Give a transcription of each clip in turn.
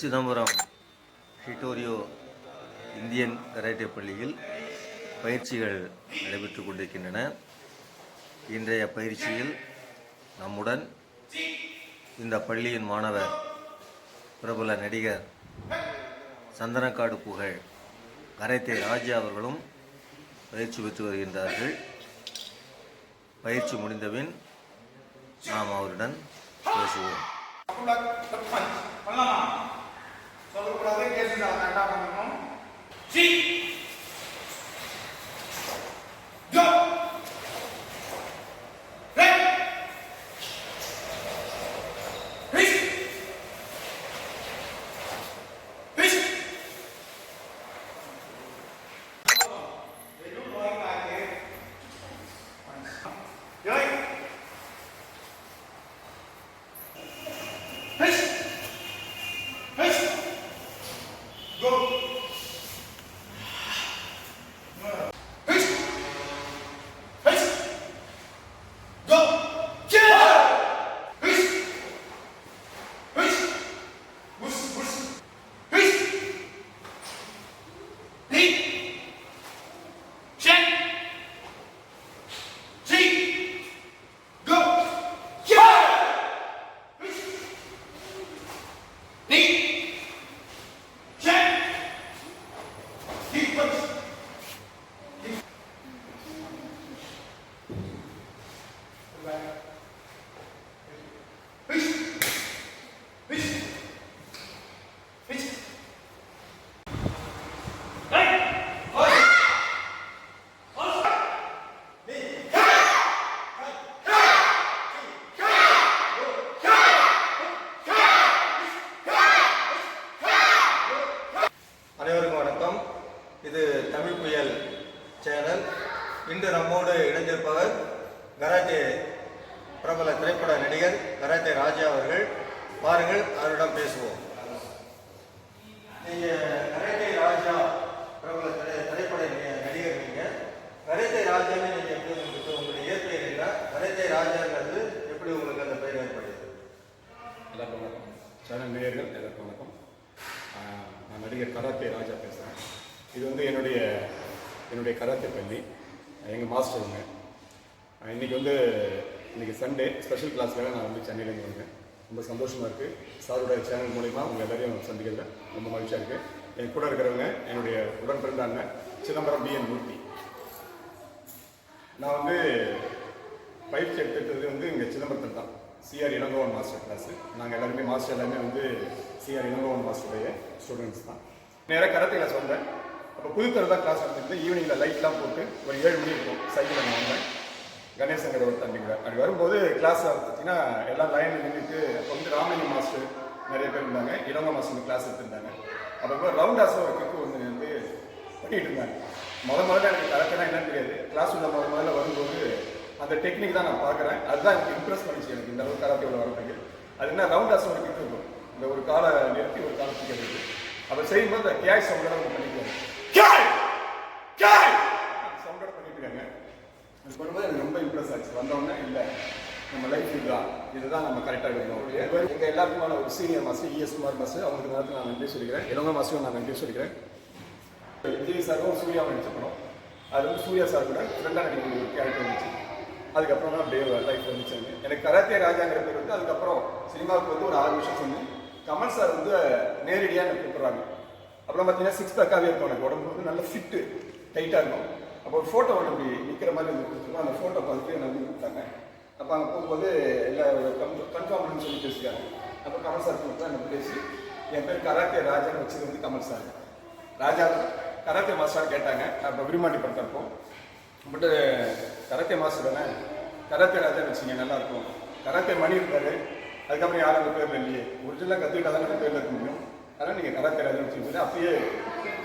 Chidambaram ஹிட்டோரியோ Indian karate பள்ளியில் பயிற்சிகள் நடைபெற்று கொண்டிருக்கின்றன. இன்றைய பயிற்சியில் நம்முடன் இந்த பள்ளியின் மாணவர் பிரபல நடிகர் சந்தனக்காடு புகழ் கரைத்தே ராஜா அவர்களும் பயிற்சி பெற்று வருகின்றார்கள். பயிற்சி முடிந்தபின் நாம் அவருடன் பேசுவோம். பண்ணலாமா சொல்லக்கூடாது கேஸ் கரெக்டாக பண்ணணும் சி மாஸ்டருங்க ஆஹ் இன்னைக்கு வந்து இன்னைக்கு சண்டே ஸ்பெஷல் கிளாஸ்க்காக நான் வந்து சென்னையிலேருந்து வந்தேன். ரொம்ப சந்தோஷமாக இருக்குது சாருடைய சேனல் மூலிமா உங்கள் எல்லாரையும் சந்திக்கிறதுல ரொம்ப மகிழ்ச்சியாக இருக்குது என் கூட இருக்கிறவங்க என்னுடைய உடன் பிறந்தாங்க சிதம்பரம் பிஎன் மூர்த்தி. நான் வந்து பயிற்சி எடுத்துட்டது வந்து இங்கே சிதம்பரத்தில் தான். சிஆர் இளங்கோவன் மாஸ்டர் கிளாஸு நாங்கள் எல்லாருமே மாஸ்டர் எல்லாமே வந்து சிஆர் இளங்கோவன் மாஸ்டருடைய ஸ்டூடெண்ட்ஸ் தான். நேராக கராத்தே கிளாஸ் வந்தேன். அப்போ புதுத்தர் தான் கிளாஸ் நடத்திட்டு ஈவினிங்கில் லைட்லாம் போட்டு ஒரு ஏழு மணி இருக்கும். சைக்கிளில் நான் வந்தேன் கணேசங்கர் ஒரு தம்பிங்கிறார் அப்படி வரும்போது கிளாஸ் பார்த்தீங்கன்னா எல்லாம் லைனில் நின்றுட்டு அப்போ வந்து ராமலிங்க மாஸ்டர் நிறைய பேர் இருந்தாங்க. இளங்க மாஸ்டர் கிளாஸ் எடுத்திருந்தாங்க. அப்போ ரவுண்ட் ஆஸில் ஒரு கிக்கு ஒன்று வந்து பண்ணிட்டு இருந்தாங்க. முத முதல்ல எனக்கு கரெக்டாக என்னன்னு தெரியாது. கிளாஸ் உள்ள முத முதல்ல வரும்போது அந்த டெக்னிக் தான் நான் பார்க்குறேன் அதுதான் எனக்கு இம்ப்ரெஸ் பண்ணிச்சு எனக்கு இந்த அளவுக்கு கராத்தே உள்ள வரதுக்கு அது என்ன ரவுண்ட் ஆஸ் ஒரு கிக்கு இருக்கும். இந்த ஒரு காலை நிறுத்தி ஒரு காலை தூக்கிறது அப்போ செய்யும்போது அந்த கேஷ் சவுண்டோட பண்ணிக்குவாங்க சவுண்டோட பண்ணிட்டு இருக்காங்க அது பண்ணும்போது எனக்கு ரொம்ப இம்ப்ரெஸ் ஆச்சு. வந்தோடனே இல்லை நம்ம லைஃப் இதுதான். இதுதான் நம்ம கரெக்டாக இருக்கணும் எங்கள் எல்லாருக்குமான ஒரு senior master ES Kumar master அவங்களுக்கு நேரத்தில் நான் நன்றி சொல்லிக்கிறேன். இளங்க மாஸ்டரும் நான் நன்றி சொல்லிக்கிறேன். விஜய் சாரும் சூர்யாவும் நடிச்ச படம் அது வந்து சூர்யா சார் கூட ஃப்ரெண்டாக நடிக்கிற ஒரு கேரக்டர் இருந்துச்சு. அதுக்கப்புறம் தான் அப்படியே லைஃப் வந்துச்சு எனக்கு. எனக்கு கராத்தே ராஜாங்கிற பேர் வந்து அதுக்கப்புறம் சினிமாவுக்கு வந்து ஒரு ஆறு வருஷம் சொன்னேன் கமல் சார் வந்து நேரடியாக எனக்கு கூப்பிட்றாங்க. அப்புறம் பார்த்தீங்கன்னா சிக்ஸ் பேக்காகவே இருக்கும் எனக்கு. உடம்பு வந்து நல்ல ஃபிட்டு டைட்டாக இருக்கும். அப்போ ஒரு ஃபோட்டோ ஒன்று இப்படி நிற்கிற மாதிரி வந்து கொடுத்துருக்கோம். அந்த ஃபோட்டோ பார்த்துட்டு நம்பி கொடுத்தாங்க. அப்போ அங்கே போகும்போது எல்லாம் கன்ஃபார்ம் பண்ணி சொல்லி பேசிக்காங்க அப்போ கமல் சார் கொடுத்தா எனக்கு பேசி என் பேர் கராத்தே ராஜான்னு வச்சது வந்து Kamal sir Raja karate master கேட்டாங்க. அப்போ விரும்மாண்டி படுத்தப்போ பட்டு கராத்தே மாஸ்டர் தானே? கராத்தே ராஜான்னு வச்சுங்க நல்லாயிருக்கும் கராத்தே மணி இருக்காரு. அதுக்கப்புறம் யாரும் அந்த பேர்ல இல்லையே. ஒரிஜினலாக கற்றுக்கிட்டா தான் அந்த இருக்க முடியும். அதனால் நீங்கள் கராத்தே ராஜா வச்சுங்க. அப்பயே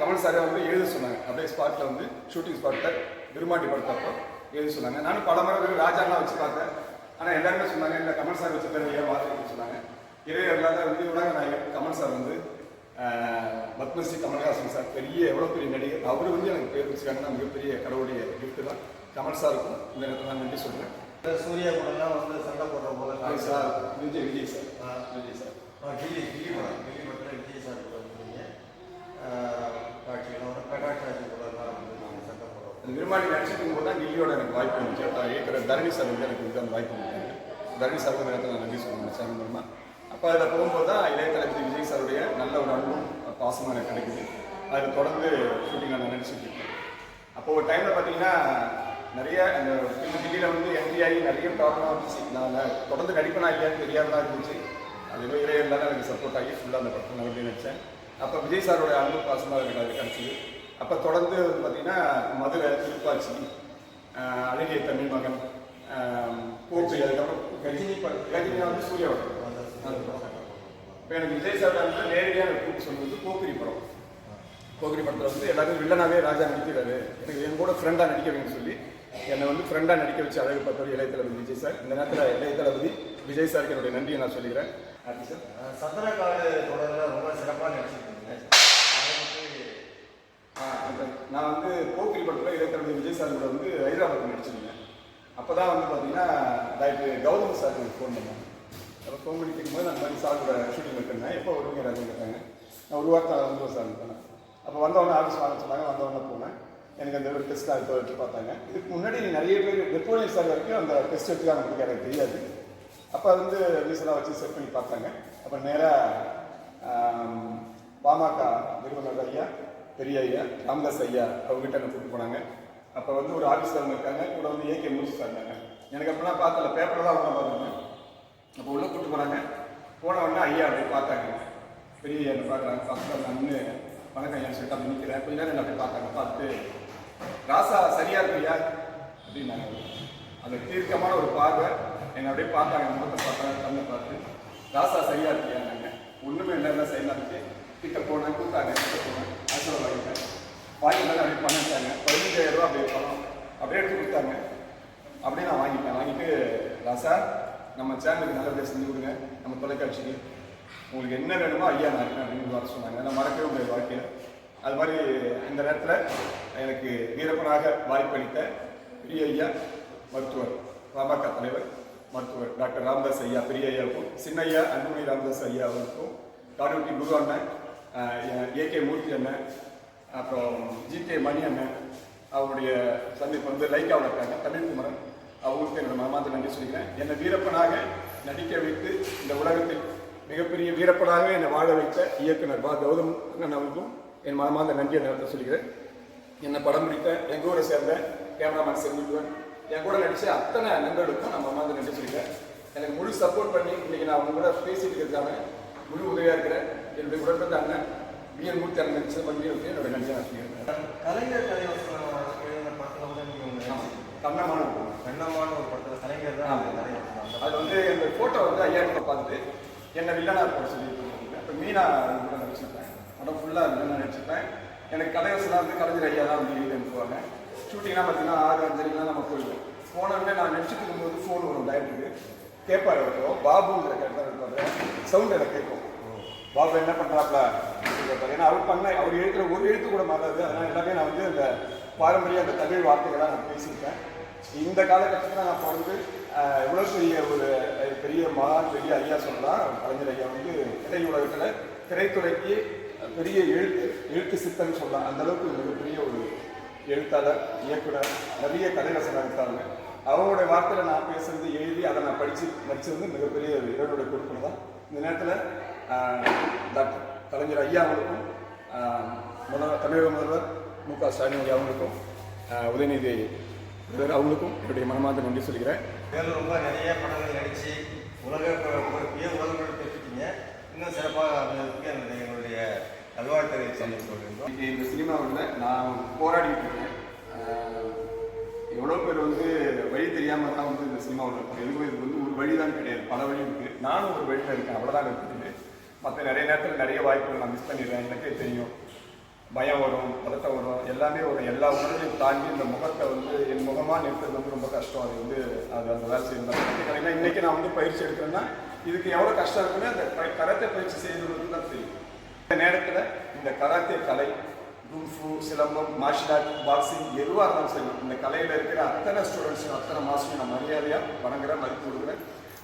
கமல் சாரை வந்து எழுத சொன்னாங்க. அப்படியே ஸ்பாட்டில் வந்து ஷூட்டிங் ஸ்பாட்டில் விரும்மாண்டி படுத்தப்போ எழுத சொன்னாங்க. நானும் பல முறை வெறும் ராஜாலாம் வச்சு பார்த்தேன். ஆனால் எல்லாருமே சொன்னாங்க இல்லை கமல் சார் வச்ச பேர் ஏன் மாற்றிட்டு சொன்னாங்க. இறையர்களாக வந்து உலக நாயகன் கமல் சார் வந்து பத்மஸ்ரீ கமல்ஹாசன் சார் பெரிய எவ்வளோ பெரிய நடிகர். அவர் வந்து எனக்கு பேர் வச்சுக்காங்கன்னா மிகப்பெரிய கடவுளுடைய gift தான். கமல் சாருக்கும் இந்த நேரத்தில் நான் நன்றி சொல்கிறேன் சூர்யா கூடலாம் வந்து சண்டை போடுற போல sir Vijay Vijay sir Vijay sir ஆ, கில்லி கில்லி படம் கில்லி படத்தில் விஜய் சார் கூட வந்தீங்க ஆஹ், காட்சிகள் வரும் பிரகாஷ் ராஜ் கூட தான் வந்து நாங்கள் சட்டம் நடிச்சிருக்கும் போது தான் கில்லியோட எனக்கு வாய்ப்பு இருந்துச்சு. அப்போ இருக்கிற தரணி சார் வந்து எனக்கு வந்து அந்த வாய்ப்பு கொடுத்தாங்க தரணி சார் இந்த நேரத்தில் நான் நன்றி சொல்லணும் சார் மூலமாக அப்போ அதில் போகும்போது தான் இளையதளபதி விஜய் சாருடைய நல்ல ஒரு அன்பும் பாசமும் எனக்கு கிடைக்குது. அதில் தொடர்ந்து ஷூட்டிங் நான் நடிச்சுட்டு இருக்கேன். அப்போ ஒரு டைமில் பார்த்தீங்கன்னா நிறைய அந்த தில்லியில் வந்து என்ட்ரி ஆகி நிறைய ப்ராப்ளம் இருந்துச்சு நான் நான் தொடர்ந்து நடிப்பேனா இல்லையான்னு தெரியாமல் தான் இருந்துச்சு. அது இளைய தான் எனக்கு சப்போர்ட் ஆகி ஃபுல்லாக அந்த படத்தில் நல்லபடியாக வந்து நடித்தேன் அப்போ விஜய் சாரோட அன்பு பாசமாக எனக்கு அது கிடச்சிது. அப்போ தொடர்ந்து வந்து பார்த்தீங்கன்னா மதுரை திருப்பாச்சி அழகிய தமிழ் மகன் கோப்பை அதுக்கப்புறம் கஜினி படம். கஜினி வந்து சூர்யாவோட இப்போ எனக்கு விஜய் சார் வந்து நேரடியாக கூப்பிட்டு சொன்னது கோக்கிரி படம். கோக்கிரி படத்தில் வந்து எல்லாரும் வில்லனாகவே ராஜா நடிக்கிறாரு எனக்கு என் கூட ஃப்ரெண்டாக நடிக்க வேணும்னு சொல்லி என்னை வந்து ஃப்ரெண்டாக நடிக்க வச்சு அழகு பார்த்தவர் இளைய தளபதி விஜய் சார். இந்த நேரத்தில் இளைய தளபதி விஜய் சாருக்கு என்னுடைய நன்றியை நான் சொல்லிக்கிறேன். சந்திரகாடு சார். தொடரில் ரொம்ப சிறப்பாக நடிச்சிருக்கீங்க அதை பற்றி ஆ, அந்த நான் வந்து போக்கிரி படத்தில் இளைய விஜய் சார் கூட வந்து ஹைதராபாத் நடிச்சிருந்தேன். அப்போ தான் வந்து பார்த்தீங்கன்னா டாக்டர் கௌதம் சார் எனக்கு ஃபோன் பண்ணாங்க. அப்போ ஃபோன் பண்ணி கேட்கும்போது நான் மாதிரி சார் கூட ஷூட்டிங் இருக்கேன் எப்போ வருவீங்க ராஜன் கேட்டாங்க. நான் ஒரு வாரத்தில் வந்து சார் போனேன் அப்போ வந்தவொடனே ஆஃபீஸ் வாங்க சொன்னாங்க. வந்தவொடனே போனேன். எனக்கு அந்த ஒரு டெஸ்ட் இப்போ எடுத்து பார்த்தாங்க. இதுக்கு முன்னாடி நிறைய பேர் நெப்போலியன் சார் வரைக்கும் அந்த டெஸ்ட் எடுத்துக்காக எனக்கு எனக்கு தெரியாது. அப்போ வந்து ரீசனாக வச்சு செட் பண்ணி பார்த்தாங்க. அப்போ நேராக பாமக நிறுவனர் ஐயா பெரிய ஐயா ராமதாஸ் ஐயா அவங்ககிட்ட என்ன கூப்பிட்டு போனாங்க. அப்போ வந்து ஒரு ஆஃபீஸில் அவங்க இருக்காங்க கூட வந்து ஏகே முடிச்சு இருந்தாங்க. எனக்கு அப்போலாம் பார்த்தல பேப்பரில் தான் அவங்க பார்த்துருந்தேன் அப்போ உள்ளே கூப்பிட்டு போனாங்க. போன உடனே ஐயா அப்படியே பார்த்தாங்க. பெரிய ஐயா என்ன பார்க்குறாங்க? ஃபஸ்ட்டு நான் நின்று வணக்கம் ஐயா சொல்லிட்டு அப்படி நிற்கிறேன் கொஞ்ச நேரம் அப்படி பார்த்தாங்க. பார்த்து ராசா சரியா இருக்கியா அப்படின்னாங்க. அந்த தீர்க்கமான ஒரு பார்வை என்னை அப்படியே பார்த்தாங்க. முகத்தை பார்த்தாங்க கண்ணை பார்த்து ராசா சரியா இருக்கியாங்க ஒன்றுமே இல்லை என்ன செய்யலாம் கிட்ட போனேன் கூப்பிட்டாங்க கிட்ட போனேன் ஆசீர்வாதம் வாங்கிட்டேன் வாங்கிட்டு அப்படி பண்ணிட்டாங்க. பதினஞ்சாயிரம் ரூபா அப்படியே பணம் அப்படியே எடுத்து கொடுத்தாங்க. அப்படியே நான் வாங்கிட்டேன். வாங்கிட்டு ராசா நம்ம சேனலுக்கு நல்லபடியாக செஞ்சு கொடுங்க. நம்ம தொலைக்காட்சிக்கு. உங்களுக்கு என்ன வேணுமோ ஐயா நான் இருக்கேன் அப்படின்னு வர சொன்னாங்க. நான் மறக்கவே முடியாது வாழ்க்கையில். அது மாதிரி இந்த நேரத்தில் எனக்கு வீரப்பனாக வாய்ப்பளித்த பெரிய ஐயா மருத்துவர் பாமக தலைவர் மருத்துவர் டாக்டர் ராமதாஸ் ஐயா பெரிய ஐயாவுக்கும் சின்ன ஐயா அன்புமணி ராமதாஸ் ஐயா அவருக்கும் காடுவட்டி குரு அண்ணன் ஏகே மூர்த்தி அண்ணன் அப்புறம் ஜிகே மணி அண்ணன் அவருடைய சந்திப்பு வந்து லைக்காவில் இருக்காங்க தமிழ்குமரன். அவங்களுக்கு என்னோட மனமார்ந்த நன்றி சொல்லிக்கிறேன். என்னை வீரப்பனாக நடிக்க வைத்து இந்த உலகத்தில் மிகப்பெரிய வீரப்பனாக என்னை வாழ வைத்த இயக்குனர் வா. கௌதம் அவருக்கும் என் மனமார்ந்த நன்றியை நேரத்தை சொல்லிக்கிறேன். என்னை படம் பிடித்த எங்கள் ஊரை சேர்ந்த கேமராமேன் செல்விக்குவன் என் கூட நடிச்ச அத்தனை நண்பர்களுக்கும் நான் மனமார்ந்த நன்றி சொல்லிக்கிறேன். எனக்கு முழு சப்போர்ட் பண்ணி இன்றைக்கி நான் அவங்க கூட பேசிட்டு இருக்கிறதுக்கான முழு உதவியாக இருக்கிறேன். என்னுடைய உடன்பிறந்த அண்ணன் பிஎன் மூர்த்தி அண்ணன் நடிச்ச பண்ணியிருக்கு என்னோட நன்றியை நான் சொல்லிக்கிறேன் கலைஞர் கலைவசனம் எழுதின படத்தில் கூட நீங்கள் கண்ணமான ஒரு படத்தில் கலைஞர் தான் அந்த அது வந்து இந்த ஃபோட்டோ வந்து ஐயா பார்த்துட்டு என்ன வில்லனா இருக்க சொல்லி இப்போ மீனா கூட நடிச்சிருப்பேன் படம் ஃபுல்லாக வில்லனா நடிச்சிருப்பேன் எனக்கு கலைவசனம் வந்து கலைஞர் ஐயா தான் வந்து எழுதி அனுப்புவாங்க. ஷூட்டிங்லாம் பார்த்தீங்கன்னா ஆறு அஞ்சரைக்கெலாம் நம்ம போயிடுவோம். போன உடனே நான் நடிச்சிட்டு இருக்கும்போது ஃபோன் வரும் டயத்துக்கு கேட்பாரு இருக்கும் பாபுங்கிற கேட்டார் இருப்பாரு. சவுண்ட் எனக்கு கேட்கும். பாபு என்ன பண்ணுறாப்ல ஏன்னா அவர் பண்ண அவர் எழுத்துற ஒரு எழுத்து கூட மாறாது. அதனால் எல்லாமே நான் வந்து அந்த பாரம்பரிய அந்த தமிழ் வார்த்தைகளாக நான் பேசியிருக்கேன். இந்த காலகட்டத்தில் நான் பிறந்து எவ்வளோ பெரிய ஒரு பெரிய மகான் பெரிய ஐயா சொல்லலாம். கலைஞர் ஐயா வந்து திரை உலகத்தில் திரைத்துறைக்கு பெரிய எழுத்து எழுத்து சித்தன்னு சொல்லலாம். அந்த அளவுக்கு மிகப்பெரிய ஒரு எழுத்தாளர் இயக்குனர் நிறைய கதைவசனம் இருக்காங்க. அவங்களுடைய வார்த்தையில் நான் பேசுறது எழுதி அதை நான் படித்து நடிச்சது மிகப்பெரிய ஒரு இரவுடைய கொடுப்பனை தான். இந்த நேரத்தில் டாக்டர் கலைஞர் ஐயா அவங்களுக்கும் முதல்வர் தமிழக முதல்வர் மு க ஸ்டாலின் ஐயா அவங்களுக்கும் உதயநிதி அவங்களுக்கும் என்னுடைய மனமார்ந்த நன்றி சொல்கிறேன். மேலும் ரொம்ப நிறைய படங்கள் நடித்து உலக பொறுப்பிய உலக பெற்றுட்டீங்க. இன்னும் சிறப்பாக அமைவதற்கு என்னுடைய எங்களுடைய நல்வாழ்த்துறை சொல்லி இன்னைக்கு இந்த சினிமாவில் நான் போராடிட்டு இருக்கேன். எவ்வளோ பேர் வந்து வழி தெரியாமல் தான் வந்து இந்த சினிமாவில் இருக்கும் எதுவும் இது வந்து ஒரு வழி தான் கிடையாது. பல வழி இருக்குது நானும் ஒரு வழியில் இருக்கேன். அவ்வளோதான் இருக்குது மற்ற நிறைய நேரத்தில் நிறைய வாய்ப்புகள் நான் மிஸ் பண்ணிடுறேன். எனக்கே தெரியும். பயம் வரும் பதட்டம் வரும். எல்லாமே வரும் எல்லா உணர்வையும் தாண்டி இந்த முகத்தை வந்து என் முகமாக நிறுத்துறது வந்து ரொம்ப கஷ்டம். அது வந்து அது அந்த வேலை செய்யணும் இன்னைக்கு நான் வந்து பயிற்சி எடுக்கிறேன்னா இதுக்கு எவ்வளோ கஷ்டம் இருக்குன்னு அந்த கராத்தே பயிற்சி செய்யறது தான் தெரியும். இந்த நேரத்தில் இந்த கராத்தே கலை kung fu silambam martial art boxing எதுவாக இருந்தாலும் சரி இந்த கலையில் இருக்கிற அத்தனை ஸ்டூடெண்ட்ஸும் அத்தனை மாஸ்டரையும் நான் மரியாதையாக வணங்குறேன் மதிப்பு கொடுக்குறேன்.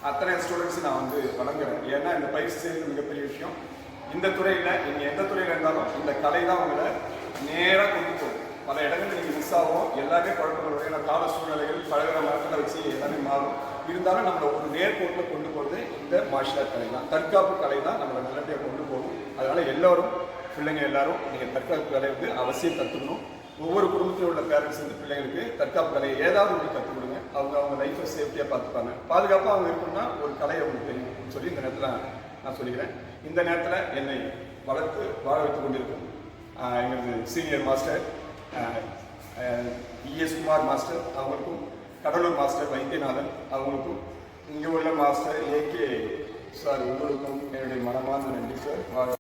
அத்தனை ஸ்டூடெண்ட்ஸ் நான் வந்து வழங்குறேன். ஏன்னா இந்த பயிற்சி செய்வது மிகப்பெரிய விஷயம். இந்த துறையில் நீங்கள் எந்த துறையில் இருந்தாலும் இந்த கலை தான் உங்களை நேராக கொண்டு போகும். பல இடங்களில் நீங்கள் மிஸ் ஆகும். எல்லாமே குழப்பங்கள் வரும். ஏன்னா கால சூழ்நிலைகள் பழகிற மரத்தில் வச்சு எல்லாமே மாறும். இருந்தாலும் நம்மளை ஒரு நேர்கோட்டில் கொண்டு போகிறது இந்த மார்ஷல் ஆர்ட் கலை தான். தற்காப்பு கலை தான் நம்மளை நல்லபடியாக கொண்டு போகும். அதனால் எல்லோரும் பிள்ளைங்க எல்லாரும் நீங்கள் தற்காப்பு கலை வந்து அவசியம் கற்றுக்கணும் ஒவ்வொரு குடும்பத்தில் உள்ள பேரண்ட்ஸ் வந்து பிள்ளைங்களுக்கு தற்காப்பு கலையை ஏதாவது ஒன்று கற்றுக் கொடுங்க. அவங்க அவங்க லைஃப்பை சேஃப்டியாக பார்த்துப்பாங்க. பாதுகாப்பாக அவங்க இருக்கணும்னா ஒரு கலை அவங்களுக்கு தெரியும். சொல்லி இந்த நேரத்தில் நான் சொல்லிக்கிறேன். இந்த நேரத்தில் என்னை வளர்த்து வாழ வைத்துக் கொண்டிருக்கும் எங்களது senior master ES Kumar master அவங்களுக்கும் கடலூர் மாஸ்டர் வைத்தியநாதன் அவங்களுக்கும் இங்கே உள்ள மாஸ்டர் ஏகே சார் உங்களுக்கும் என்னுடைய மனமார்ந்த நன்றி சார்